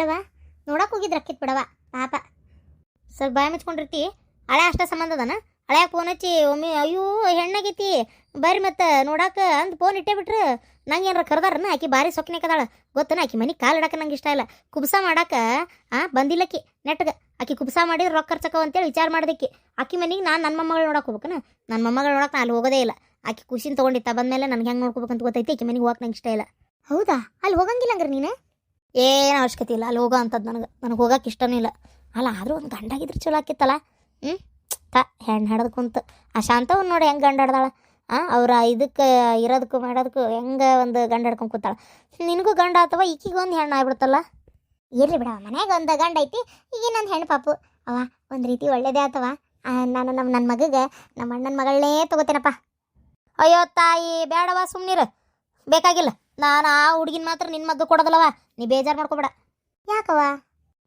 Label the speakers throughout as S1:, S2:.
S1: ಅಲ್ಲವ? ನೋಡಕ್ಕೆ ಹೋಗಿದ್ ರಕ್ಕಿತ್ ಬಿಡವ? ಪಾಪ. ಸ್ವಲ್ಪ ಬಾಯಿ ಮುಚ್ಕೊಂಡಿರ್ತಿ. ಹಳೆ ಅಷ್ಟ ಸಂಬಂಧ ಅದಾನ? ಹಳೆಯ ಫೋನ್ ಹಚ್ಚಿ ಒಮ್ಮೆ, ಅಯ್ಯೋ, ಹೆಣ್ಣಾಗೈತಿ. ಬರ್ರಿ ಮತ್ತೆ, ನೋಡಾಕ. ಅಂದ್ ಫೋನ್ ಇಟ್ಟೇ ಬಿಟ್ರು. ನಂಗೆ ಏನಾರ ಕರ್ದಾರನ? ಆಕಿ ಭಾರಿ ಸೊಕ್ಕಿನಾಕದಾಳ ಗೊತ್ತನ? ಆಕಿ ಮನೆ ಕಾಲು ಇಡಾಕ ನಂಗೆ ಇಷ್ಟ ಇಲ್ಲ. ಕುಬ್ಸ ಮಾಡಾಕ, ಆ, ಬಂದಿಲ್ಲಕ್ಕಿ, ನೆಟ್ಗೆ. ಆಕಿ ಕುಬ್ಸ ಮಾಡಿದ್ರೆ ರೊಕ್ಕ ಖರ್ಚಕವ ಅಂತೇಳಿ ವಿಚಾರ ಮಾಡ್ದಕ್ಕಿ. ಆಕಿ ಮನೆಗೆ ನಾನು ನನ್ನ ಮೊಮ್ಮಗಳು ನೋಡಕ್ ಹೋಗ್ಬೇಕನ? ನನ್ನ ಮೊಮ್ಮಗಳು ನೋಡಕ್ಕೆ ನಾನು ಅಲ್ಲಿ ಹೋಗೋದೇ ಇಲ್ಲ. ಆಕಿ ಖುಷಿನ ತೊಗೊಂಡಿತ್ತ ಬಂದ್ಮೇಲೆ ನನಗೆ ಹೆಂಗೆ ನೋಡ್ಕೋಬೇಕಂತ ಗೊತ್ತೈತಿ? ಆಕಿ ಮನೆಗೆ ಹೋಗಕ್ಕೆ ನಂಗೆ ಇಷ್ಟ ಇಲ್ಲ. ಹೌದಾ? ಅಲ್ಲಿ ಹೋಗಂಗಿಲ್ಲ ಹಂಗಾರೆ ನೀನು? ಏನು ಅವಶ್ಯಕತೆ ಇಲ್ಲ, ಅಲ್ಲಿ ಹೋಗೋ ಅಂಥದ್ದು ನನಗೆ ನನಗೆ ಹೋಗಕ್ಕೆ ಇಷ್ಟನೂ ಇಲ್ಲ. ಅಲ್ಲ, ಆದರೂ ಒಂದು ಗಂಡಾಗಿದ್ರೆ ಚಲೋ ಆಕಿತ್ತಲ್ಲ? ಹ್ಞೂ ತ ಹೆಣ್ಣು ಹಾಡೋದು ಕುಂತ. ಆ ಶಾಂತವ್ ನೋಡಿ ಹೆಂಗೆ ಗಂಡ ಹಾಡ್ದಾಳ? ಆ, ಅವ್ರ ಇದಕ್ಕೆ ಇರೋದಕ್ಕೂ ಮಾಡೋದಕ್ಕೂ ಹೆಂಗೆ ಒಂದು ಗಂಡ ಹಿಡ್ಕೊಂಡು ಕೂತಾಳ? ನಿನಗೂ ಗಂಡ ಆತವ ಈಕಿಗೊಂದು ಹೆಣ್ಣು ಆಗ್ಬಿಡ್ತಲ್ಲ? ಇರ್ಲಿ ಬಿಡ ಮನ್ಯಾಗ ಒಂದು ಗಂಡ ಐತಿ ಈಗ ಇನ್ನೊಂದು ಹೆಣ್ಣು ಪಾಪು. ಅವ ಒಂದು ರೀತಿ ಒಳ್ಳೇದೇ ಆತವ ನಾನು ನಮ್ಮ ನನ್ನ ಮಗಗೆ ನಮ್ಮ ಅಣ್ಣನ ಮಗಳನ್ನೇ ತಗೋತೇನಪ್ಪ. ಅಯ್ಯೋ ತಾಯಿ ಬೇಡವಾ ಸುಮ್ಮನಿರು ಬೇಕಾಗಿಲ್ಲ. ನಾನು ಆ ಹುಡುಗಿನ ಮಾತ್ರ ನಿನ್ನ ಮಗ ಕೊಡೋದಲ್ಲವ ನೀ ಬೇಜಾರು ಮಾಡ್ಕೊಬೇಡ. ಯಾಕವ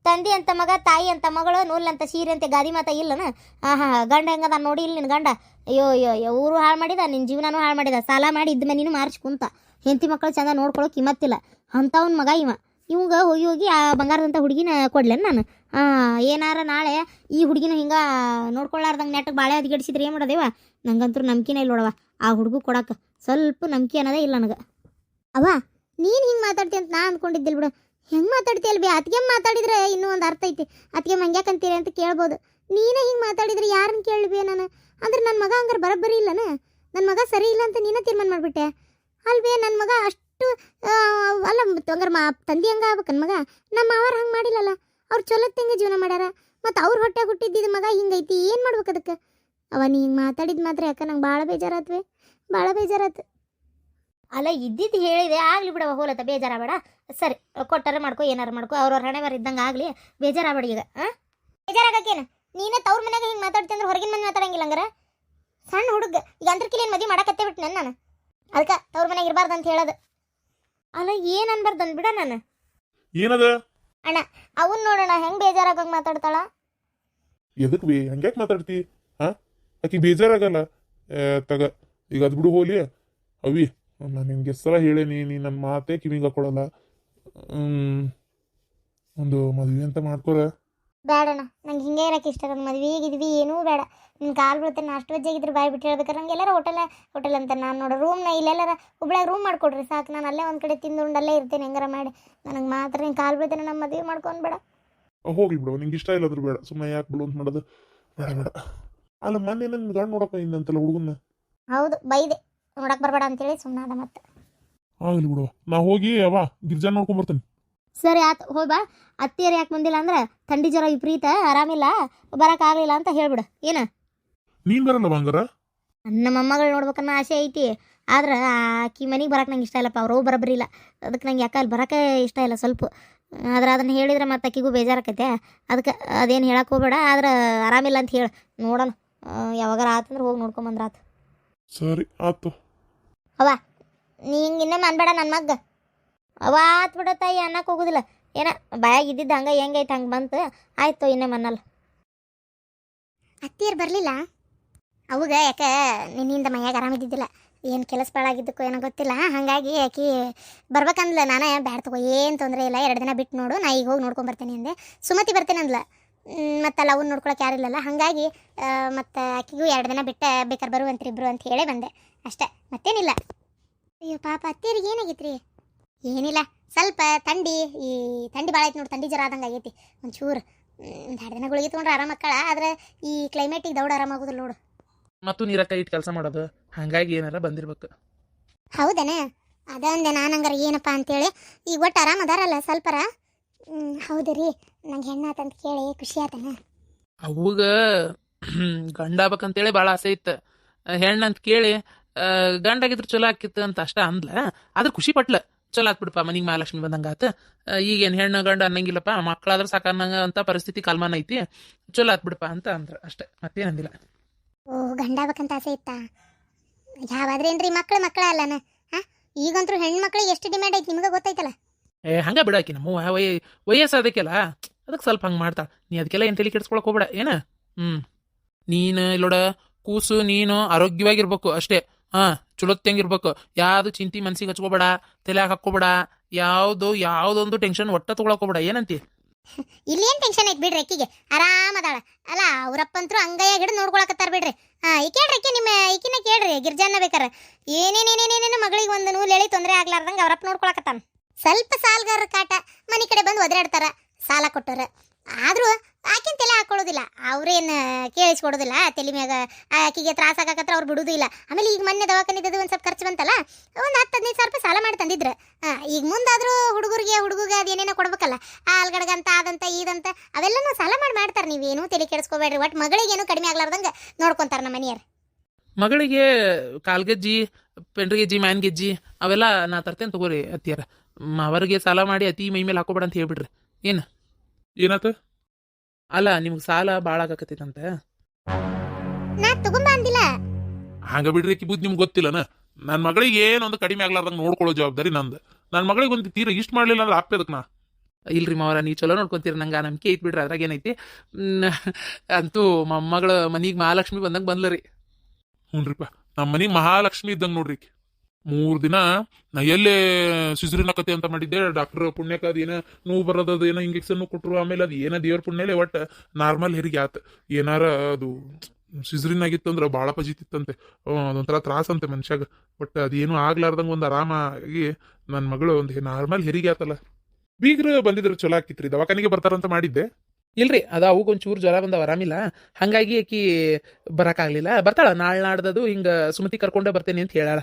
S1: ತಂದೆ ಅಂತ ಮಗ ತಾಯಿ ಅಂತ ಮಗಳು ನೂಲಂತ ಸೀರೆ ಅಂತ ಗಾದಿ ಮಾತ ಇಲ್ಲನ? ಆಹಾ ಗಂಡ ಹೆಂಗದ ನೋಡಿ ಇಲ್ಲ ನಿನ್ನ ಗಂಡ? ಅಯ್ಯೋ ಅಯ್ಯೋ ಅಯ್ಯೋ ಊರು ಹಾಳು ಮಾಡಿದ ನಿನ್ನ ಜೀವನನೂ ಹಾಳು ಮಾಡಿದ ಸಾಲ ಮಾಡಿ ಇದ್ದ ಮನೇನು ಮಾರ್ಚ್ ಕುಂತ. ಹೆಂಡತಿ ಮಕ್ಕಳು ಚಂದ ನೋಡ್ಕೊಳಕ್ ಕಿಮ್ಮತ್ತಿಲ್ಲ ಅಂಥವ್ನ ಮಗ ಇವ. ಇವಂಗ ಹೋಗಿ ಹೋಗಿ ಆ ಬಂಗಾರದಂಥ ಹುಡುಗಿನ ಕೊಡ್ಲೇನು ನಾನು. ಏನಾರ ನಾಳೆ ಈ ಹುಡುಗಿನ ಹಿಂಗೆ ನೋಡ್ಕೊಳ್ಳಾರ್ದಂಗೆ ನೆಟ್ಟಗೆ ಬಾಳೆ ಅದ್ಗಿಡಿಸಿದ್ರೆ ಏನು ಮಾಡೋದೇವ? ನಂಗಂತೂ ನಂಬಿಕೆನೇ ಇಲ್ಲ ನೋಡವ ಆ ಹುಡುಗು ಕೊಡಕ್ಕೆ ಸ್ವಲ್ಪ ನಂಬಿಕೆ ಅನ್ನೋದೇ ಇಲ್ಲ ನನಗೆ. ಅವ ನೀನು ಹಿಂಗೆ ಮಾತಾಡ್ತಿ ಅಂತ ನಾ ಅಂದ್ಕೊಂಡಿದ್ದಿಲ್ಲ ಬಿಡು. ಹೆಂಗೆ ಮಾತಾಡ್ತೀಯಲ್ಲ ಬಿ ಅತ್ಗೆ ಮಾತಾಡಿದ್ರೆ ಇನ್ನೂ ಒಂದು ಅರ್ಥ ಐತಿ. ಅತ್ಗೆ ಹಂಗ್ಯಾಕಂತೀರಿ ಅಂತ ಕೇಳ್ಬೋದು. ನೀನೇ ಹಿಂಗೆ ಮಾತಾಡಿದ್ರೆ ಯಾರನ್ನ ಕೇಳಬಿ ನಾನು? ಅಂದ್ರೆ ನನ್ನ ಮಗ ಹಂಗಾರೆ ಬರೋಬ್ಬರಿ ಇಲ್ಲನ? ನನ್ನ ಮಗ ಸರಿ ಇಲ್ಲ ಅಂತ ನೀನೇ ತೀರ್ಮಾನ ಮಾಡಿಬಿಟ್ಟೆ? ಅಲ್ವೇ ನನ್ನ ಮಗ ಅಷ್ಟು ಅಲ್ಲ ಹಂಗಾರೆ ಮಾ, ತಂದೆ ಹಂಗೆ ಆಗ್ಬೇಕನ್ ಮಗ? ನಮ್ಮ ಮಾವಾರ ಹಂಗೆ ಮಾಡಿಲ್ಲಲ್ಲ? ಅವ್ರು ಚೊಲತ್ತಂಗೆ ಜೀವನ ಮಾಡ್ಯಾರ. ಮತ್ತು ಅವ್ರ ಹೊಟ್ಟೆ ಹುಟ್ಟಿದ್ದಿದ್ದು ಮಗ ಹಿಂಗೈತಿ ಏನು ಮಾಡ್ಬೇಕು ಅದಕ್ಕೆ? ಅವ ನೀ ಹಿಂಗೆ ಮಾತಾಡಿದ ಮಾತ್ರ ಯಾಕೆ? ನಂಗೆ ಭಾಳ ಬೇಜಾರಾತ್ವೆ. ಭಾಳ ಬೇಜಾರಾತು. ಅಲ್ಲ ಇದ್ದಿದ್ದು ಹೇಳಿದೆ ಆಗಲಿ ಬಿಡವ ಹೋಲತ್ತ ಬೇಜಾರ ಬೇಡ ಸರಿ ಕೊಟ್ಟಾರ ಮಾಡ್ಕೊ ಏನಾರು ಮಾಡ್ಕೊ ಅವ್ರವ್ರ ಹಣೆ ಬರ ಇದ್ದಂಗೆ ಆಗಲಿ ಬೇಜಾರಾಗಬೇಡ ಈಗ ಆ? ಬೇಜಾರಾಗಕ್ಕೇನು ನೀನೇ ತವ್ರ ಮನೆಗೆ ಹಿಂಗೆ ಮಾತಾಡ್ತಿ ಅಂದ್ರೆ ಹೊರಗಿನ ಮನೆ ಮಾತಾಡಂಗಿಲ್ಲ ಹಂಗಾರೆ? ಸಣ್ಣ ಹುಡುಗ ಈಗ ಅಂತರ್ಕಿಲೇನು ಮದುವೆ ಮಾಡಕತ್ತೆ ಬಿಟ್ಟು ನಾನು ಅದಕ್ಕೆ ತವ್ರ ಮನೆಗೆ ಇರಬಾರ್ದು ಅಂತ ಹೇಳೋದು. ಅಲ್ಲ ಏನು ಅನ್ಬಾರ್ದು ಅಂದ್ಬಿಡ ನಾನು?
S2: ಏನದ?
S1: ಅವನ್ ನೋಡೋಣ ಹೆಂಗೆ ಬೇಜಾರಾಗಂಗೆ ಮಾತಾಡ್ತಾಳ?
S2: ಎದಕ್ ಬಿ ಹಂಗ್ಯಾಕ್ ಮಾತಾಡ್ತಿ ಹಾಂ ಆಕಿ ಬೇಜಾರಾಗಲ್ಲ ತಗ ಈಗ ಅದು ಬಿಡು ಹೋಲಿ. ಅವಿ ನಾನು ನಿನ್ಗೆ ಎಷ್ಟು ಸಲ ಹೇಳೇನಿ ನೀನು ನನ್ನ ಮಾತೇ ಕಿವಿಗೆ ಹಾಕೊಳಲ್ಲ ಹ್ಮ್ ಒಂದು ಮದುವೆ ಅಂತ ಮಾಡ್ಕೊರ.
S1: ಬೇಡಣ್ಣ ನಂಗೆ ಹಿಂಗೆ ಇರಕ್ಕೆ ಇಷ್ಟ. ನನ್ನ ಮದ್ವೆ ಇದ್ವಿ ಏನೂ ಬೇಡ. ನಿನ್ನ ಕಾಲು ಬೀಳುತ್ತೆ ನಾ ಅಷ್ಟು ವಜ್ಜಾಗಿದ್ರೆ ಬಾಯ್ ಬಿಟ್ಟು ಹೇಳ್ಬೇಕಾರೆ ನಂಗೆ ಎಲ್ಲಾರ ಹೋಟೆಲ್ ಹೋಟೆಲ್ ಅಂತ ನಾನು ನೋಡೋ. ರೂಮ್ನ ಇಲ್ಲೆಲ್ಲಾರ ಹುಬ್ಳ್ಯಾಗ ರೂಮ್ ಮಾಡ್ಕೊಡ್ರಿ ಸಾಕು. ನಾನು ಅಲ್ಲೇ ಒಂದು ಕಡೆ ತಿಂದು ಅಲ್ಲೇ ಇರ್ತೇನೆ ಹೆಂಗಾರ ಮಾಡಿ. ನನಗೆ ಮಾತ್ರ ನಿನ್ನ ಕಾಲು ಬೀಳ್ತೇನೆ ನಮ್ಮ ಮದುವೆ ಮಾಡ್ಕೊಂಡು ಬೇಡ.
S2: ಹೋಗ್ಲಿ ಬಿಡು. ನಿಂಗೆ ಇಷ್ಟ ಇಲ್ಲದ್ರು ಬೇಡ. ಸುಮ್ಮನೆ ಯಾಕೆ ಬಿಡು ಅಂತ ಮಾಡೋದು. ಬೇಡ ಬೇಡ. ಅಲ್ಲ ಮೊನ್ನೆ ನನ್ನ ಗಂಡು ನೋಡಪ್ಪ ಇನ್ನಂತಲ್ಲ ಹುಡುಗನ್ನ.
S1: ಹೌದು ಬೈದೆ. ನೋಡಕ್ಕೆ ಬರಬೇಡ ಅಂತೇಳಿ ಸುಮ್ಮನಾದ ಮತ್ತೆ
S2: ಆಗಲಿ ಬಿಡು. ನಾ ಹೋಗಿ ಅವ ಗಿರ್ಜಾ ನೋಡ್ಕೊಂಡ್ ಬರ್ತೇನೆ.
S1: ಸರಿ ಆತು ಹೋಗಿ ಬಾ. ಅತ್ತಿಯರು ಯಾಕೆ ಬಂದಿಲ್ಲ ಅಂದ್ರೆ ಥಂಡಿ ಜ್ವರ ವಿಪರೀತ ಆರಾಮಿಲ್ಲ ಬರೋಕ್ಕಾಗಲಿಲ್ಲ ಅಂತ ಹೇಳ್ಬಿಡು. ಏನ?
S2: ನೀನ್ ಬರಲ್ಲ ಬಂಗಾರ
S1: ನನ್ನ ಮೊಮ್ಮಗಳು ನೋಡ್ಬೇಕನ್ನೋ ಆಸೆ ಐತಿ. ಆದ್ರೆ ಆಕಿ ಮನೆಗೆ ಬರಕ್ಕೆ ನಂಗೆ ಇಷ್ಟ ಇಲ್ಲಪ್ಪ. ಅವ್ರು ಬರೋಬ್ಬರಿ ಇಲ್ಲ. ಅದಕ್ಕೆ ನಂಗೆ ಯಾಕೆ ಅಲ್ಲಿ ಬರಕ್ಕೆ ಇಷ್ಟ ಇಲ್ಲ ಸ್ವಲ್ಪ. ಆದ್ರೆ ಅದನ್ನು ಹೇಳಿದ್ರೆ ಮತ್ತೆ ಆಕಿಗೂ ಬೇಜಾರಾಕೈತೆ. ಅದಕ್ಕೆ ಅದೇನು ಹೇಳಕ್ಕೆ ಹೋಗ್ಬೇಡ. ಆದ್ರೆ ಆರಾಮಿಲ್ಲ ಅಂತ ಹೇಳು. ನೋಡೋಣ. ಯಾವಾಗಾರ ಆತಂದ್ರೆ ಹೋಗಿ ನೋಡ್ಕೊಂಬಂದ್ರೆ ಆತು
S2: ಸರಿ ಆತು
S1: ನೀ ಹಿಂಗೆ ಇನ್ನೊಮ್ಮೆ ಅನ್ಬೇಡ ನನ್ನ ಮಗ್ಗ. ಅವ ಆತ್ ಬಿಡ ತಾಯಿ ಅನ್ನಕ್ಕೆ ಹೋಗುದಿಲ್ಲ. ಏನ, ಬಾಯಾಗ ಇದ್ದಿದ್ದು ಹಂಗೆ ಹೆಂಗೈತೆ ಹಂಗೆ ಬಂತು. ಆಯ್ತು ಇನ್ನೇ ಮನ್ನಲ್ಲ ಅತ್ತಿಯರು ಬರಲಿಲ್ಲ? ಅವಾಗ ಯಾಕೆ ನಿನ್ನಿಂದ ಮೈಯಾಗ ಆರಾಮಿದ್ದಿದ್ದಿಲ್ಲ ಏನು ಕೆಲಸ ಪಾಳಾಗಿದ್ದಕ್ಕೂ ಏನೋ ಗೊತ್ತಿಲ್ಲ. ಹಾಗಾಗಿ ಆಕಿ ಬರ್ಬೇಕಂದ್ಲ. ನಾನು ಬ್ಯಾಡ ತಗೋ, ಏನು ತೊಂದರೆ ಇಲ್ಲ. ಎರಡು ದಿನ ಬಿಟ್ಟು ನೋಡು. ನಾ ಈಗ ಹೋಗಿ ನೋಡ್ಕೊಂಬರ್ತೀನಿ ಬರ್ತೇನೆ ಅಂದೆ. ಸುಮತಿ ಬರ್ತೀನಿ ಅಂದ್ಲ ಮತ್ತು ಅಲ್ಲಿ ಅವ್ನು ನೋಡ್ಕೊಳಕ್ಕೆ ಯಾರಿಲ್ಲಲ್ಲ ಹಾಗಾಗಿ ಮತ್ತು ಆಕಿಗೂ ಎರಡು ದಿನ ಬಿಟ್ಟು ಬೇಕಾದ್ರೆ ಬರುವಂತ್ರಿ ಇಬ್ರು ಅಂತ ಹೇಳೇ ಬಂದೆ. ಅಷ್ಟೇ ಮತ್ತೇನಿಲ್ಲ. ಅಯ್ಯೋ ಪಾಪ ಅತ್ತೇರಿ ಏನಾಗಿತ್ತು ರೀ ಏನಿಲ್ಲ ಸ್ವಲ್ಪ ಥಂಡಿ ಈ ಥಂಡಿ ಭಾಳ ಐತೆ ನೋಡಿ ಥಂಡಿ ಜ್ವರ ಆದಂಗೆ ಆಗೈತಿ. ಒಂಚೂರು ಒಂದು ಎರಡು ದಿನ ಗುಳಿಗೆ ತೊಗೊಂಡ್ರೆ ಆರಾಮ ಮಕ್ಕಳ ಆದ್ರೆ ಈ ಕ್ಲೈಮೇಟಿಗೆ ದೌಡ ಆರಾಮಾಗೋದಿಲ್ಲ ನೋಡು.
S3: ಮತ್ತು ನೀರಕ್ಕ ಇಟ್ಟು ಕೆಲಸ ಮಾಡೋದು. ಹಾಗಾಗಿ ಏನಾರ ಬಂದಿರ್ಬೇಕು.
S1: ಹೌದೇನೆ? ಅಂದೆ ನಾನು ಹಂಗಾರೆ ಏನಪ್ಪ ಅಂತೇಳಿ. ಈಗ ಒಟ್ಟು ಆರಾಮ ಅದಾರಲ್ಲ ಸ್ವಲ್ಪರ? ಹೌದು ರೀ ನಂಗೆ ಹೆಣ್ಣಾತಂತ ಕೇಳಿ ಖುಷಿ ಆತನ.
S3: ಅವಾಗ ಗಂಡ ಆಗ್ಬೇಕಂತೇಳಿ ಭಾಳ ಆಸೆ ಇತ್ತು. ಹೆಣ್ಣಂತ ಕೇಳಿ ಗಂಡ ಆಗಿದ್ರೆ ಚಲೋ ಆಕಿತ್ತು ಅಂತ ಅಷ್ಟ ಅಂದ್ಲ. ಆದ್ರೆ ಖುಷಿ ಪಟ್ಲ. ಚಲೋ ಆತ್ಬಿಡಪ್ಪ ಮನಿಗೆ ಮಹಾಲಕ್ಷ್ಮಿ ಬಂದಂಗಾತ ಈಗೇನು ಹೆಣ್ಣು ಗಂಡ ಅನ್ನಂಗಿಲ್ಲಪ್ಪ ಮಕ್ಕಳಾದ್ರೆ ಸಾಕನ್ನಂಗ ಅಂತ ಪರಿಸ್ಥಿತಿ ಕಾಲಮಾನ ಐತಿ. ಚಲೋ ಆತ್ಬಿಡಪ್ಪ ಅಂತ ಅಂದ್ರ ಅಷ್ಟೇ ಮತ್ತೇನಂದಿಲ್ಲ.
S1: ಓ ಗಂಡ ಆಗ್ಬೇಕಂತ ಆಸೆ ಇತ್ತಾ? ಯಾವಾದ್ರೇನ್ರಿ ಮಕ್ಳು ಮಕ್ಕಳ ಅಲ್ಲನ? ಹಾ ಈಗಂತೂ ಹೆಣ್ಮಕ್ಳಿಗೆ ಎಷ್ಟು ಡಿಮ್ಯಾಂಡ್ ಐತಿ ನಿಮಗೆ ಗೊತ್ತೈತಲ್ಲ?
S3: ಏ, ಹಂಗ ಬಿಡಾಕಿ ನಮ್ಮ ವಯ, ವಯಸ್ಸು ಅದಕ್ಕೆಲ್ಲ. ಅದಕ್ಕೆ ಸ್ವಲ್ಪ ಹಂಗೆ ಮಾಡ್ತಾಳ ನೀ ಅದಕ್ಕೆಲ್ಲ ಏನು ತಲೆ ಕೆಡ್ಸ್ಕೊಳಕ್ ಹೋಗ್ಬೇಡ. ಏನ? ಹ್ಞೂ ನೀನು ಇಲ್ಲೋಡ, ಕೂಸು, ನೀನು ಆರೋಗ್ಯವಾಗಿರ್ಬೇಕು ಅಷ್ಟೇ. ಹಾಂ ಚಲೋತ್ತಂಗಿರ್ಬೇಕು ಯಾವುದು ಚಿಂತೆ ಮನ್ಸಿಗೆ ಹಚ್ಕೋಬೇಡ ತಲೆ ಹಾಕೋಬೇಡ ಯಾವುದು, ಯಾವುದೊಂದು ಟೆನ್ಷನ್ ಒಟ್ಟ ಹೋಗ್ಬೇಡ. ಏನಂತಿ?
S1: ಇಲ್ಲೇನ್ ಟೆನ್ಷನ್ ಐತ್ ಬಿಡ್ರಿ ಅಕ್ಕಿಗೆ. ಆರಾಮ ಅದಾಳ. ಅಲ್ಲ, ಅವ್ರಪ್ಪಂತ್ರು ಅಂಗಯ್ಯ ಗಿಡ ನೋಡ್ಕೊಳಕತ್ತಾರ ಬಿಡ್ರಿ. ಹಾ, ಈ ಕೇಳ್ರಿ ಅಕ್ಕಿ ನಿಮ್ಮ, ಈಕಿನ ಕೇಳ್ರಿ. ಗಿರ್ಜಾನ ಬೇಕಾರ. ಏನೇನೇನೇನೇನೇನು ಮಗಳಿಗೆ ಒಂದು ನೂಲ್ ಎಳಿ ತೊಂದರೆ ಆಗ್ಲಾರ್ದಂಗ ಅವ್ರಪ್ಪ ನೋಡ್ಕೊಳಕತ್ತಾನ. ಸ್ವಲ್ಪ ಸಾಲಗಾರರ ಕಾಟ ಮನೆ ಕಡೆ ಬಂದು ಒದರಾಡ್ತಾರ, ಸಾಲ ಕೊಟ್ಟರ ಆದರೂ ಆಕಿನ ತಲೆ ಹಾಕೊಳ್ಳೋದಿಲ್ಲ ಅವ್ರೇನು ಕೇಳಿಸ್ಕೊಡೋದಿಲ್ಲ, ತಲೆ ಮ್ಯಾಗ ಆಕಿಗೆ ತ್ರಾಸ ಆಗಾಕತ್ರ ಅವ್ರು ಬಿಡೋದಿಲ್ಲ ಆಮೇಲೆ ಈಗ ಮೊನ್ನೆ ದವಾಖಾನಿದ್ದು ಒಂದು ಸ್ವಲ್ಪ ಖರ್ಚು ಬಂತಲ್ಲ, ಒಂದು ಹತ್ತು ಹದಿನೈದು ಸಾವಿರ ರೂಪಾಯಿ ಸಾಲ ಮಾಡಿ ತಂದಿದ್ರು. ಈಗ ಮುಂದಾದರೂ ಹುಡುಗರಿಗೆ, ಹುಡುಗಗೆ ಅದೇನೇನೋ ಕೊಡ್ಬೇಕಲ್ಲ ಆಲ್ಗಡ್ಗಂತ, ಅದಂತ ಇದಂತ ಅವೆಲ್ಲನೂ ಸಾಲ ಮಾಡಿ ಮಾಡ್ತಾರೆ ನೀವೇನು ತಲೆ ಕೆಡಿಸ್ಕೋಬೇಡ್ರಿ ಒಟ್ಟು ಮಗಳಿಗೇನು ಕಡಿಮೆ ಆಗ್ಲಾರ್ದಂಗೆ ನೋಡ್ಕೊಂತಾರ ನಮ್ಮ ಮನೆಯವ್ರು.
S3: ಮಗಳಿಗೆ ಕಾಲ್ಗೆಜ್ಜಿ ಪೆಂಡ್ರಿಗೆಜ್ಜಿ, ಮ್ಯಾನ್ಗೆಜ್ಜಿ ಅವೆಲ್ಲ ನಾ ತರ್ತೇನೆ ತಗೋರಿ ಅತ್ತಿಯರ. ಅವರಿಗೆ ಸಾಲ ಮಾಡಿ ಅತಿ ಮೈ ಮೇಲೆ ಹಾಕೋಬೇಡ ಅಂತ ಹೇಳ್ಬಿಡ್ರಿ ಏನು?
S2: ಏನಾತ?
S3: ಅಲ್ಲ ನಿಮ್ಗೆ ಸಾಲ ಭಾಳ ಆಗಾಕತ್ತೈತಂತ.
S1: ನಾ
S2: ಹಂಗ ಬಿಡ್ರಿ ಆಕಿ ಬುದ್ಧಿ ನಿಮ್ಗೆ ಗೊತ್ತಿಲ್ಲನ? ನನ್ನ ಮಗಳಿಗೆ ಏನೊಂದು ಕಡಿಮೆ ಆಗ್ಲಾರ್ದಂಗ ನೋಡ್ಕೊಳ್ಳೋ ಜವಾಬ್ದಾರಿ ನಂದು. ನನ್ನ ಮಗಳಿಗೆ ಒಂದು ತೀರ ಇಷ್ಟ ಮಾಡ್ಲಿಲ್ಲ ಅಂದ್ರೆ ಆಪ್ಯದಕ್ ನಾ?
S3: ಇಲ್ರಿ ಮಾವರ ನೀವು ಚಲೋ ನೋಡ್ಕೊಂತೀರಿ ನಂಗೆ ಆ ನಂಬಿಕೆ ಐತ್ ಬಿಡ್ರಿ ಅದ್ರಾಗ ಏನೈತಿ? ಅಂತೂ ಮೊಮ್ಮಗಳ ಮನಿಗೆ ಮಹಾಲಕ್ಷ್ಮಿ ಬಂದಂಗೆ ಬಂದ್ಲರಿ
S2: ಹ್ಞೂನ್ರಿಪ್ಪ ನಮ್ಮ ಮನೆಗೆ ಮಹಾಲಕ್ಷ್ಮಿ ಇದ್ದಂಗೆ ನೋಡ್ರಿ ಈಕಿ. ಮೂರ್ ದಿನ ನಾ ಎಲ್ಲೇ ಸಿಸುರಿನ ಕತೆ ಅಂತ ಮಾಡಿದ್ದೆ. ಡಾಕ್ಟರ್ ಪುಣ್ಯಕ್ಕೆ ಅದು ಏನೋ ನೋವು ಬರೋದದು ಏನೋ ಇಂಜೆಕ್ಷನ್ ಕೊಟ್ಟರು ಆಮೇಲೆ ಅದು ಏನೋ ದೇವ್ರ ಪುಣ್ಯಲೇ ಒಟ್ಟು ನಾರ್ಮಲ್ ಹೆರಿಗೆ ಆತ. ಏನಾರ ಅದು ಸಿಜ್ರಿನಾಗಿತ್ತು ಅಂದ್ರೆ ಭಾಳ ಪಜಿತಿತ್ತಂತೆ ಅದೊಂಥರ ತ್ರಾಸಂತೆ ಮನುಷ್ಯಾಗ. ಬಟ್ ಅದೇನು ಆಗ್ಲಾರ್ದಂಗ ಒಂದು ಆರಾಮಾಗಿ ನನ್ನ ಮಗಳು ಒಂದು ನಾರ್ಮಲ್ ಹೆರಿಗೆ ಆತಲ್ಲ. ಬೀಗ್ರ ಬಂದಿದ್ರು ಚಲೋ ಆಕಿತ್ರಿ. ದವಾಖಾನಿಗೆ ಬರ್ತಾರಂತ ಮಾಡಿದ್ದೆ.
S3: ಇಲ್ರಿ, ಅದು ಒಂಚೂರು ಜ್ವರ ಬಂದ ಆರಾಮಿಲ್ಲ. ಹಂಗಾಗಿ ಆಕಿ ಬರಕ್ಕಾಗ್ಲಿಲ್ಲ ಬರ್ತಾಳ, ನಾಳೆ ನಾಡ್ದದು ಹಿಂಗ ಸುಮತಿ ಕರ್ಕೊಂಡೇ ಬರ್ತೇನೆ ಅಂತ ಹೇಳಾಳ.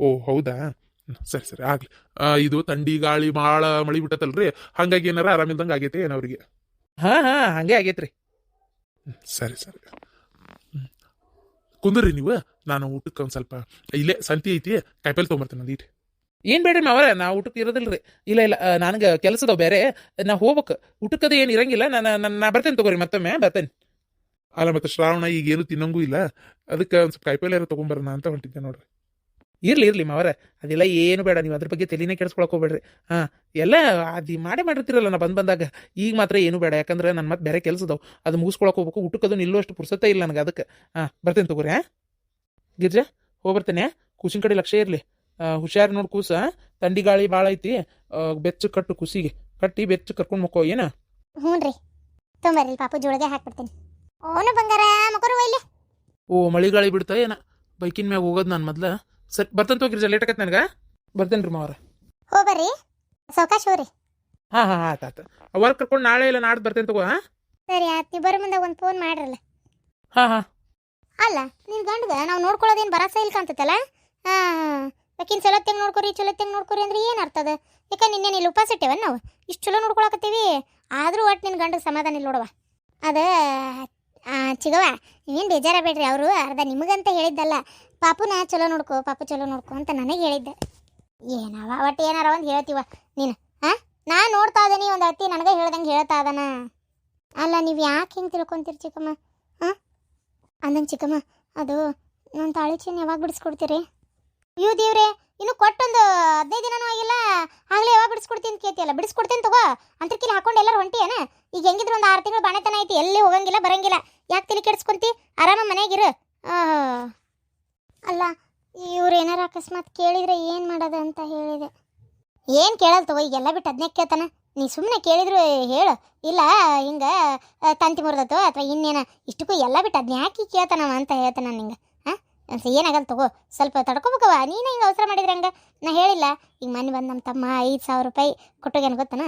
S2: ಓ ಹೌದಾ? ಸರಿ ಸರಿ ಆಗ್ಲಿ. ಆ, ಇದು ತಂಡಿ ಗಾಳಿ ಭಾಳ ಮಳಿ ಬಿಟ್ಟತಲ್ರಿ? ಹಂಗಾಗಿ ಏನಾರ ಆರಾಮಿಲ್ದಂಗ ಆಗೈತೆ ಏನ ಅವ್ರಿಗೆ?
S3: ಹಾ ಹಾ ಹಂಗೆ ಆಗೈತ್ರಿ.
S2: ಸರಿ ಸರಿ. ಕುಂದ್ರಿ ನೀವು. ನಾನು ಊಟಕ್ಕೆ ಒಂದು ಸ್ವಲ್ಪ ಇಲ್ಲೇ ಸಂತಿ ಐತಿ ಕಾಯಿಪಲ್ಲೆ ತೊಗೊಂಬರ್ತೇನೆ ಒಂದೀಟ್
S3: ಏನು ಬೇಡ್ರಿ ಮಾವರ ನಾ ಊಟಕ್ಕೆ ಇರೋದಿಲ್ರಿ. ಇಲ್ಲ ಇಲ್ಲ ನನಗೆ ಕೆಲಸದವ್ ಬೇರೆ. ನಾ ಹೋಗ್ಬೇಕು. ಊಟಕ್ಕದು ಏನು ಇರಂಗಿಲ್ಲ. ನಾನು ನಾ ಬರ್ತೇನೆ ತಗೋರಿ ಮತ್ತೊಮ್ಮೆ ಬರ್ತೇನೆ.
S2: ಅಲ್ಲ ಮತ್ತೆ ಶ್ರಾವಣ ಈಗ ಏನು ತಿನ್ನಂಗೂ ಇಲ್ಲ. ಅದಕ್ಕೆ ಒಂದು ಸ್ವಲ್ಪ ಕಾಯಿಪಲ್ಲೆ ಯಾರು ತೊಗೊಂಬರೋಣ ಅಂತ ಹೊಂಟಿದ್ದೆ ನೋಡ್ರಿ.
S3: ಇರ್ಲಿ ಇರ್ಲಿ ಮಾವರ. ಅದೆಲ್ಲ ಏನು ಬೇಡ ನೀವು ಅದ್ರ ಬಗ್ಗೆ ತಲೆನೇ ಕೆಡಿಸ್ಕೊಳಕ್ ಹೋಗ್ಬೇಡ್ರಿ. ಹಾ ಎಲ್ಲ ಅದು ಮಾಡೇ ಮಾಡಿರ್ತೀರಲ್ಲ ನಾ ಬಂದ್ ಬಂದಾಗ. ಈಗ ಮಾತ್ರ ಏನು ಬೇಡ ಯಾಕಂದ್ರೆ ನನ್ನ ಮತ್ತೆ ಬೇರೆ ಕೆಲಸದವು ಅದು ಮುಗಿಸ್ಕೊಳಕ್ ಹೋಗ್ಬೇಕು ಊಟಕ್ಕದು ನಿಲ್ಲುವಷ್ಟು ಪುರ್ಸತ್ತೆ ಇಲ್ಲ ನನಗೆ ಅದಕ್ಕೆ. ಹಾ ಬರ್ತೇನೆ ತಗೋರಿ ಹಾ. ಗಿರ್ಜಾ ಹೋಗಿ ಬರ್ತೇನೆ ಕೂಸಿನ ಕಡೆ ಲಕ್ಷ್ಯ ಇರಲಿ. ಹುಷಾರು ನೋಡಿ ಕೂಸ ತಂಡಿ ಗಾಳಿ ಭಾಳ ಐತಿ. ಬೆಚ್ಚ ಕಟ್ಟು ಕುಸಿಗೆ. ಕಟ್ಟಿ ಬೆಚ್ಚ ಕರ್ಕೊಂಡು ಮಕ್ಕೋ ಏನ?
S1: ಹ್ಞೂ ರೀ. ತೊಂಬರ್ರಿ ಪಾಪು ಜೋಳಿಗೆ ಹಾಕ್ಬಿಡ್ತೀನಿ ಓನು ಬಂಗಾರ ಮಕರು ಇಲ್ಲಿ
S3: ಓ ಮಳಿ ಗಾಳಿ ಬಿಡ್ತಾ ಏನ? ಬೈಕಿನ ಮ್ಯಾಗ ಹೋಗೋದು ನಾನು ಮೊದ್ಲ. ಸರಿ ಬರ್ತಂತ ಹೋಗಿರಿ ಲೇಟ್ ಆಗತ್ತೆ ನನಗೆ. ಬರ್ತೇನೆ ರೀ ಮಾವರ.
S1: ಹೋ ಬರ್ರಿ ಸೌಕಾಶ್ ಹೋರಿ
S3: ಹಾಂ ಹಾಂ ಆಯ್ತು ಆಯ್ತು ವರ್ಕ್ ಕರ್ಕೊಂಡು ನಾಳೆ ಇಲ್ಲ ನಾಡ್ದು ಬರ್ತೇನೆ ತಗೋ ಹಾಂ?
S1: ಸರಿ ಆಯ್ತು ನೀವು ಬರೋ ಮುಂದೆ ಒಂದು ಫೋನ್ ಮಾಡ್ರಲ್ಲ.
S3: ಹಾಂ ಹಾಂ.
S1: ಅಲ್ಲ ನಿನ್ ಗಂಡಗ ನಾವು ನೋಡ್ಕೊಳ್ಳೋದೇನು ಬರಸ ಇಲ್ಲ ಕಾಣ್ತೈತಲ್ಲ ಹಾಂ ಯಾಕಿನ್ ಚಲೋ ತೆಂಗ್ ನೋಡ್ಕೊರಿ ಚಲೋ ತೆಂಗ್ ನೋಡ್ಕೊರಿ ಅಂದ್ರೆ ಏನು ಅರ್ಥದ ಯಾಕ ನಿನ್ನೆ ಇಲ್ಲಿ ಉಪವಾಸ ಇಟ್ಟೇವನ್ ನಾವು? ಇಷ್ಟು ಚಲೋ ನೋಡ್ಕೊಳಕತ್ತೀವಿ. ಆದರೂ ಒಟ್ಟು ನಿನ್ನ ಗಂಡಗೆ ಸಮಾಧಾನ ಇಲ್ಲ ನೋಡವ. ಅದ ಚಿಗವ ನೀವೇನು ಬೇಜಾರ ಬೇಡ್ರಿ ಅವರು ಅರ್ಧ ನಿಮಗಂತ ಹೇಳಿದ್ದಲ್ಲ. ಪಾಪುನ ಚಲೋ ನೋಡ್ಕೊ, ಪಾಪು ಚಲೋ ನೋಡ್ಕೊ ಅಂತ ನನಗೆ ಹೇಳಿದ್ದೆ. ಏನವ ಒಟ್ಟು ಏನಾರ ಒಂದು ಹೇಳ್ತೀವ ನೀನು ಹಾಂ ನಾ ನೋಡ್ತಾ ಇದ್ದೀನಿ, ಒಂದು ಅತ್ತಿ ನನಗೆ ಹೇಳ್ದಂಗೆ ಹೇಳ್ತಾ ಇದ್ದಾನ ಅಲ್ಲ, ನೀವು ಯಾಕೆ ಹಿಂಗೆ ತಿಳ್ಕೊಂತೀರಿ ಚಿಕ್ಕಮ್ಮ ಹಾಂ ಅಂದಂಗೆ ಚಿಕ್ಕಮ್ಮ, ಅದು ನನ್ನ ತಾಳಿ ಚೈನ್ ಯಾವಾಗ ಬಿಡಿಸ್ಕೊಡ್ತೀರಿ? ಅಯ್ಯೋ ದೇವ್ರೆ, ಇನ್ನು ಕೊಟ್ಟೊಂದು ಹದಿನೈದು ದಿನನೂ ಆಗಿಲ್ಲ ಆಗಲೇ ಯಾವಾಗ ಬಿಡಿಸ್ಕೊಡ್ತೀನಿ ಅಂತ ಕೇಳ್ತಿಯಲ್ಲ ಬಿಡಿಸ್ಕೊಡ್ತೀನಿ ತಗೋ. ಅಂತರ್ಕಿಲಿ ಹಾಕೊಂಡು ಎಲ್ಲರೂ ಹೊಂಟಿಯೇನ? ಈಗ ಹೆಂಗಿದ್ರು ಒಂದು ಆರು ತಿಂಗಳು ಬಾಣೆತನ ಐತಿ, ಎಲ್ಲಿ ಹೋಗಂಗಿಲ್ಲ, ಬರಂಗಿಲ್ಲ. ಯಾಕೆ ತಿಳಿ ಕೆಡಿಸ್ಕೊಂತಿ? ಆರಾಮ ಮನೆಗಿರು ಆಹ್. ಅಲ್ಲ, ಇವ್ರು ಏನಾರ ಅಕಸ್ಮಾತ್ ಕೇಳಿದ್ರೆ ಏನು ಮಾಡೋದು ಅಂತ ಹೇಳಿದೆ. ಏನು ಕೇಳಲ್ಲ ತಗೋ, ಈಗೆಲ್ಲ ಬಿಟ್ಟು ಅದನ್ನೇ ಕೇಳ್ತಾನೆ? ನೀ ಸುಮ್ಮನೆ ಕೇಳಿದ್ರು ಹೇಳು. ಇಲ್ಲ, ಹಿಂಗೆ, ತಂತಿ ಮುರಿದತ್ತು, ಅಥವಾ ಇನ್ನೇನ? ಇಷ್ಟಕ್ಕೂ ಎಲ್ಲ ಬಿಟ್ಟು ಅದನ್ನ ಯಾಕೆ ಕೇಳ್ತಾನವ ಅಂತ ಹೇಳ್ತಾನ ನಿಂಗೆ. ಏನಾಗಲ್ಲ ತಗೋ, ಸ್ವಲ್ಪ ತಡ್ಕೋಬೇಕವ ನೀನು ಹಿಂಗೆ ಅವಸರ ಮಾಡಿದ್ರೆ ಹಂಗೆ? ನಾ ಹೇಳಿಲ್ಲ. ಈಗ ಮೊನ್ನೆ ಬಂದು ನಮ್ಮ ತಮ್ಮ ಐದು ಸಾವಿರ ರೂಪಾಯಿ ಕೊಟ್ಟೋಗ್ಯಾನ ಗೊತ್ತನ?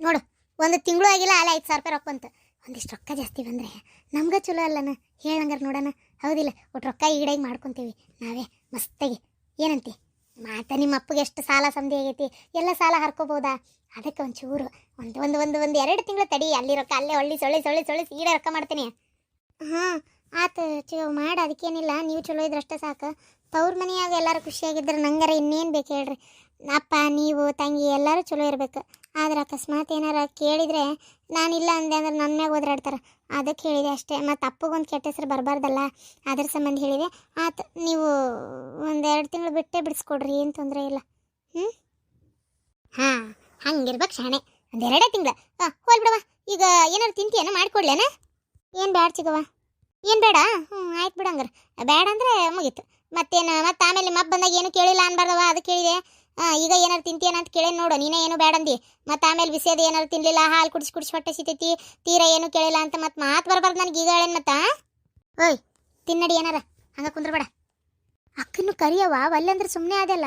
S1: ನೋಡು, ಒಂದು ತಿಂಗಳು ಆಗಿಲ್ಲ ಅಲ್ಲ ಐದು ಸಾವಿರ ರೂಪಾಯಿ ರೊಕ್ಕ ಅಂತ ಒಂದಿಷ್ಟು ರೊಕ್ಕ ಜಾಸ್ತಿ ಬಂದರೆ ನಮ್ಗೆ ಚಲೋ ಅಲ್ಲನ? ಹೇಳಂಗಾರೆ ನೋಡೋಣ. ಹೌದಿಲ್ಲ ಒಟ್ಟು ರೊಕ್ಕ ಈಡಾಗಿ ಮಾಡ್ಕೊತೀವಿ. ನಾವೇ ಮಸ್ತಾಗಿ. ಏನಂತಿ? ಮಾತ ನಿಮ್ಮ ಅಪ್ಪಗೆ ಎಷ್ಟು ಸಾಲ ಸಂಧಿ ಆಗೈತಿ? ಎಲ್ಲ ಸಾಲ ಹರ್ಕೋಬೋದಾ? ಅದಕ್ಕೆ ಒಂಚೂರು, ಒಂದು ಒಂದು ಒಂದು ಒಂದು ಎರಡು ತಿಂಗಳು ತಡಿ. ಅಲ್ಲಿ ರೊಕ್ಕ, ಅಲ್ಲೇ ಒಳ್ಳೆ ಸೊಳ್ಳಿ ಸೊಳ್ಳಿ ಸೊಳ್ಳಿ ಸೀಡೆ ರೊಕ್ಕ ಮಾಡ್ತೀನಿ. ಹಾಂ ಆತು ಚಲೋ ಮಾಡಿ, ಅದಕ್ಕೇನಿಲ್ಲ, ನೀವು ಚಲೋ ಇದ್ರಷ್ಟೇ ಸಾಕು. ತವ್ರ ಮನೆಯಾಗ ಎಲ್ಲರೂ ಖುಷಿಯಾಗಿದ್ರೆ ನಂಗಾರ ಇನ್ನೇನು ಬೇಕು ಹೇಳ್ರಿ. ಅಪ್ಪ, ನೀವು, ತಂಗಿ ಎಲ್ಲರೂ ಚಲೋ ಇರಬೇಕು. ಆದ್ರೆ ಅಕಸ್ಮಾತ್ ಏನಾರ ಕೇಳಿದರೆ ನಾನಿಲ್ಲ ಅಂದೆ ಅಂದ್ರೆ ನನ್ನ ಮ್ಯಾಗ ಓದ್ರಾಡ್ತಾರೆ. ಅದಕ್ಕೆ ಹೇಳಿದೆ ಅಷ್ಟೇ. ಮತ್ತು ಅಪ್ಪಗೊಂದು ಕೆಟ್ಟ ಹೆಸರು ಬರಬಾರ್ದಲ್ಲ. ಅದ್ರ ಸಂಬಂಧ ಹೇಳಿದೆ. ಆತು ನೀವು ಒಂದೆರಡು ತಿಂಗಳು ಬಿಟ್ಟೇ ಬಿಡಿಸ್ಕೊಡ್ರಿ, ಏನು ತೊಂದರೆ ಇಲ್ಲ. ಹ್ಞೂ ಹಾಂ, ಹಂಗಿರ್ಬೇಕು ಶಾಣೆ. ಒಂದೆರಡೇ ತಿಂಗಳ. ಹಾಂ ಹೋಲ್ ಈಗ ಏನಾರು ತಿಂತೀಯನ ಮಾಡಿಕೊಡ್ಲೇನ? ಏನು ಬ್ಯಾಡ್ ಚಿಗವ ಏನು ಬೇಡ? ಹ್ಞೂ ಆಯ್ತು ಬಿಡು ಹಂಗಾರೆ. ಬೇಡ ಅಂದರೆ ಮುಗೀತು. ಮತ್ತೇನು, ಮತ್ತೆ ಆಮೇಲೆ ಮಬ್ಬ ಬಂದಾಗ ಏನು ಕೇಳಿಲ್ಲ ಅನ್ಬಾರ್ದವ ಅದು ಕೇಳಿದೆ ಈಗ ಏನಾರು ತಿಂತೀಯನ ಅಂತ ಕೇಳಿ ನೋಡು, ನೀನೇ ಏನು ಬೇಡಂದಿ ಮತ್ತೆ ಆಮೇಲೆ ಬಿಸಿಯೋದು ಏನಾರು ತಿನ್ನಲಿಲ್ಲ ಹಾಲು ಕುಡಿಸಿ ಕುಡಿಸಿ ಹೊಟ್ಟೆ ಸಿತೈತಿ ತೀರ ಏನು ಕೇಳಿಲ್ಲ ಅಂತ ಮತ್ತೆ ಮಾತು ಬರಬಾರ್ದು ನನಗೆ ಈಗ ಹೇಳೇನು ಮತ್ತ? ಓಯ್, ತಿನ್ನಡಿ ಏನಾರ, ಹಂಗ ಕುಂದ್ರಬೇಡ. ಅಕ್ಕನ್ನು ಕರಿಯವ ಅಲ್ಲಂದ್ರೆ ಸುಮ್ಮನೆ ಅದೆಲ್ಲ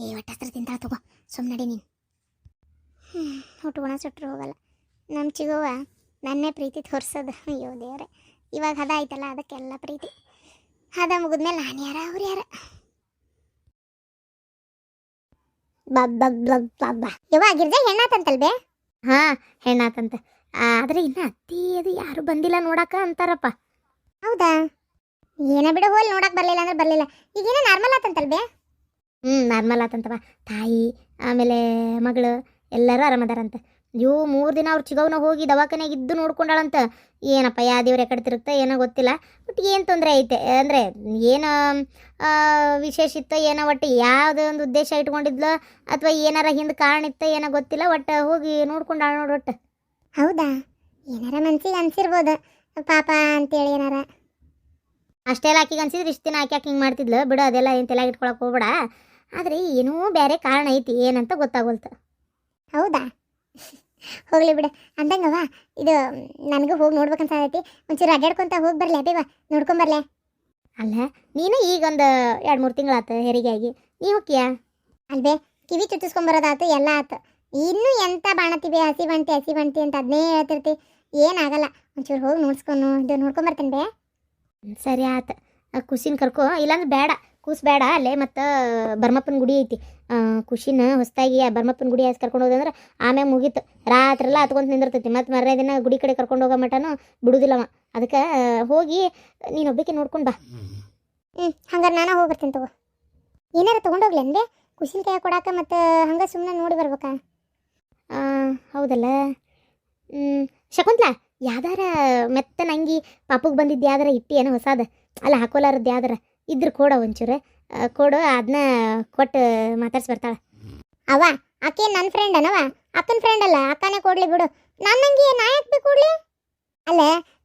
S1: ಏ ಒಟ್ಟ ಹತ್ರ ತಿಂತಾಳ ತಗೋ ಸುಮ್ಮನಡಿ ನೀನು. ಹ್ಞೂ ಒಣ ಸುಟ್ಟರು ಹೋಗಲ್ಲ. ನಮ್ಮ ಚಿಗೋವ ನನ್ನೇ ಪ್ರೀತಿ ತೋರಿಸೋದು. ಅಯ್ಯೋ ದೇವ್ರೆ. ಇವಾಗ ಹದ ಆಯ್ತಲ್ಲ ಅದಕ್ಕೆಲ್ಲ ಪ್ರೀತಿ. ಹದ ಮುಗಿದ್ಮೇಲೆ ನಾನು ಯಾರ, ಅವ್ರು ಯಾರ? ಯವ್ವ, ಗಿರ್ಜಾ ಹೆಣ್ಣಾತಂತಲ್ ಬೇ ಹಾ, ಹೆಣ್ಣಾತಂತ. ಆದ್ರೆ ಇನ್ನ ಅತ್ತಿ ಅದು ಯಾರು ಬಂದಿಲ್ಲ ನೋಡಾಕ ಅಂತಾರಪ್ಪ. ಹೌದಾ? ಏನ ಬಿಡು, ಹೋಲ್ ನೋಡಕ್ ಬರ್ಲಿಲ್ಲ ಅಂದ್ರೆ ಬರ್ಲಿಲ್ಲ. ಈಗೇನ ನಾರ್ಮಲ್ ಆತಂತಲ್ಬೇ ಹ್ಮ್ ನಾರ್ಮಲ್ ಆತಂತವ ತಾಯಿ, ಆಮೇಲೆ ಮಗಳು, ಎಲ್ಲರೂ ಆರಾಮದಾರಂತ. ಇವು ಮೂರು ದಿನ ಅವ್ರ ಚಿಗವ್ನ ಹೋಗಿ ದವಾಖಾನೆಗೆ ಇದ್ದು ನೋಡ್ಕೊಂಡಾಳಂತ. ಏನಪ್ಪ ಯಾ ದೇವ್ರ ಎಕಡೆ ತಿರುಗ್ತಾ ಏನೋ ಗೊತ್ತಿಲ್ಲ. ಬಟ್ ಏನು ತೊಂದರೆ ಐತೆ? ಅಂದರೆ ಏನು ಆ, ವಿಶೇಷ ಇತ್ತು ಏನೋ ಒಟ್ಟು ಯಾವುದೇ ಒಂದು ಉದ್ದೇಶ ಇಟ್ಕೊಂಡಿದ್ಲು ಅಥವಾ ಏನಾರ ಹಿಂದೆ ಕಾರಣ ಇತ್ತು ಏನೋ ಗೊತ್ತಿಲ್ಲ ಒಟ್ಟು ಹೋಗಿ ನೋಡ್ಕೊಂಡಾಳ ನೋಡಿ ಒಟ್ಟು. ಹೌದಾ? ಏನಾರ ಮನ್ಸಿಗೆ ಅನ್ಸಿರ್ಬೋದು. ಪಾಪ ಅಂತೇಳಿ ಏನಾರ. ಅಷ್ಟೆಲ್ಲ ಆಕಿಗೆ ಅನ್ಸಿದ್ರೆ ಇಷ್ಟು ದಿನ ಹಾಕಿ ಹಾಕಿ ಹಿಂಗೆ ಮಾಡ್ತಿದ್ಲು. ಬಿಡು ಅದೆಲ್ಲ ಏನು ತಲೆಗೆ ಇಟ್ಕೊಳಕ್ಕೆ ಹೋಗ್ಬೇಡ. ಆದರೆ ಏನೂ ಬೇರೆ ಕಾರಣ ಐತಿ ಏನಂತ ಗೊತ್ತಾಗೋಲ್ತು. ಹೌದಾ? ಹೋಗ್ಲಿ ಬಿಡು. ಅಂದಂಗವ ಇದು ನನಗೂ ಹೋಗಿ ನೋಡ್ಬೇಕಂತ ಐತಿ ಒಂಚೂರು ಅಡ್ಡಾಡ್ಕೊಂತ ಹೋಗಿ ಬರ್ಲೆ ಬೇವ ನೋಡ್ಕೊಂಬರ್ಲೆ ಅಲ್ಲ ನೀನು ಈಗ ಒಂದು ಎರಡು ಮೂರು ತಿಂಗಳಾತು ಹೆರಿಗೆ ಆಗಿ. ನೀ ಹೋಗ್ತೀಯಾ? ಅಲ್ವೇ ಕಿವಿ ಚುಚ್ಚಿಸ್ಕೊಂಬರೋದಾತು ಎಲ್ಲ ಆತು. ಇನ್ನೂ ಎಂತ ಬಾಣತಿವಿ ಹಸಿ ಬಂಟಿ ಹಸಿ ಬಂಟಿ ಅಂತ ಅದನ್ನೇ ಹೇಳ್ತಿರ್ತಿ. ಏನಾಗಲ್ಲ ಒಂಚೂರು ಹೋಗಿ ನೋಡ್ಸ್ಕೊಂಡು ಇದು ನೋಡ್ಕೊಂಬರ್ತೇನೆ ಬೇ. ಸರಿ ಆತ. ಕುಸಿನ ಕರ್ಕೋ ಇಲ್ಲಾಂದ್ರೆ ಬೇಡ ಕೂಸ್ ಬೇಡ ಅಲ್ಲೇ ಮತ್ತು ಬರ್ಮಪ್ಪನ ಗುಡಿ ಐತಿ. ಆ, ಖುಷಿನ ಹೊಸದಾಗಿ ಆ ಬರ್ಮಪ್ಪನ ಗುಡಿ ಹಸ್ ಕರ್ಕೊಂಡು ಹೋದಂದ್ರೆ ಆಮ್ಯಾಗ ಮುಗೀತು. ರಾತ್ರೆಲ್ಲ ಹತ್ಕೊಂತ ನಿಂದಿರ್ತೈತಿ. ಮತ್ತು ಮರ್ನೇ ದಿನ ಗುಡಿ ಕಡೆ ಕರ್ಕೊಂಡು ಹೋಗೋ ಮಟ್ಟನೂ ಬಿಡುದಿಲ್ಲ ಅವ ಅದಕ್ಕೆ ಹೋಗಿ ನೀನು ಒಬ್ಬಕ್ಕೆ ನೋಡ್ಕೊಂಡು ಬಾ. ಹ್ಞೂ ಹಂಗಾರೆ ನಾನು ಹೋಗ್ಬರ್ತೀನಿ ತಗೋ. ಏನಾರು ತೊಗೊಂಡೋಗ್ಲಿ ಅಂದೆ ಖುಷಿನ ಕೈ ಕೊಡಾಕ ಮತ್ತು ಹಂಗೆ ಸುಮ್ಮನೆ ನೋಡಿ ಬರ್ಬೇಕಾ. ಹೌದಲ್ಲ. ಶಕುಂತ್ಲಾ ಯಾವ್ದಾರ ಮೆತ್ತನ ಅಂಗಿ ಪಾಪುಗೆ ಬಂದಿದ್ದು ಯಾವ್ದಾರ ಇಟ್ಟಿ ಏನೋ ಹೊಸಾದ? ಅಲ್ಲ ಹಾಕೋಲಾರದ್ದು ಯಾವ್ದಾರ? ಇದ್ರ ಕೊಡ ಒಂಚೂರು. ಕೊಡು ಅದನ್ನ ಕೊಟ್ಟು ಮಾತಾಡ್ಸಿ ಬರ್ತಾಳೆ ಅವ ಆಕೆ ನನ್ನ ಫ್ರೆಂಡ್ ಅನವ ಅಕ್ಕನ ಫ್ರೆಂಡ್ ಅಲ್ಲ, ಅಕ್ಕನೇ ಕೊಡ್ಲಿ ಬಿಡು. ನನ್ನ ಅಂಗಿ ನಾ ಯಾಕೆ ಕೊಡ್ಲಿ? ಅಲ್ಲ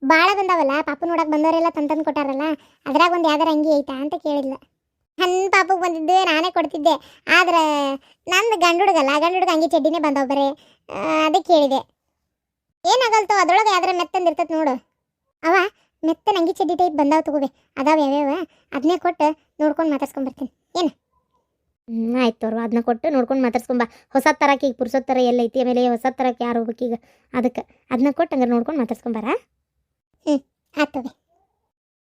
S1: ಭಾಳ ಬಂದಾವಲ್ಲ, ಪಾಪ ನೋಡಕ್ ಬಂದವರೆಲ್ಲ ತಂತಂದು ಕೊಟ್ಟಾರಲ್ಲ, ಅದ್ರಾಗ ಒಂದು ಯಾವ್ದಾರ ಅಂಗಿ ಐತಾ ಅಂತ ಕೇಳಿಲ್ಲ ನನ್ನ ಪಾಪುಗೆ ಬಂದಿದ್ದೆ, ನಾನೇ ಕೊಡ್ತಿದ್ದೆ. ಆದ್ರೆ, ನಂದು ಗಂಡು ಹುಡುಗಲ್ಲ ಗಂಡು ಹುಡುಗ ಅಂಗಿ ಚಡ್ಡಿನೇ ಬಂದವ ಬರೀ. ಅದಕ್ಕೆ ಕೇಳಿದೆ. ಏನಾಗಲ್ತೋ, ಅದ್ರೊಳಗೆ ಯಾವ್ದಾರ ಮೆತ್ತಂದು ಇರ್ತೈತೆ ನೋಡು. ಅವ ಮೆತ್ತನ ನಂಗಿ ಚಡ್ಡಿ ಟೈಪ್ ಬಂದಾವ ತಗೋಬೆ. ಅದಾವ ಯಾವ್ಯಾವ? ಅದನ್ನೇ ಕೊಟ್ಟು ನೋಡ್ಕೊಂಡು ಮಾತಾಡ್ಸ್ಕೊಂಬರ್ತೀನಿ ಏನು? ಹ್ಞೂ ಆಯ್ತು ತೋರು ಅದನ್ನ ಕೊಟ್ಟು ನೋಡ್ಕೊಂಡು ಮಾತಾಡ್ಸ್ಕೊಂಬ ಹೊಸ ತರಕ್ಕೆ ಈಗ ಪುರ್ಸೋದ್ ಥರ ಎಲ್ಲ ಐತಿ, ಆಮೇಲೆ ಹೊಸ ತರಕ್ಕೆ ಯಾರು ಹೋಗ್ಬೇಕೀಗ ಅದಕ್ಕೆ ಅದನ್ನ ಕೊಟ್ಟು ಹಂಗಾರೆ ನೋಡ್ಕೊಂಡು ಮಾತಾಡ್ಸ್ಕೊಂಬಾರ ಹ್ಞೂ ಆಯ್ತು ತಗೋಬೆ.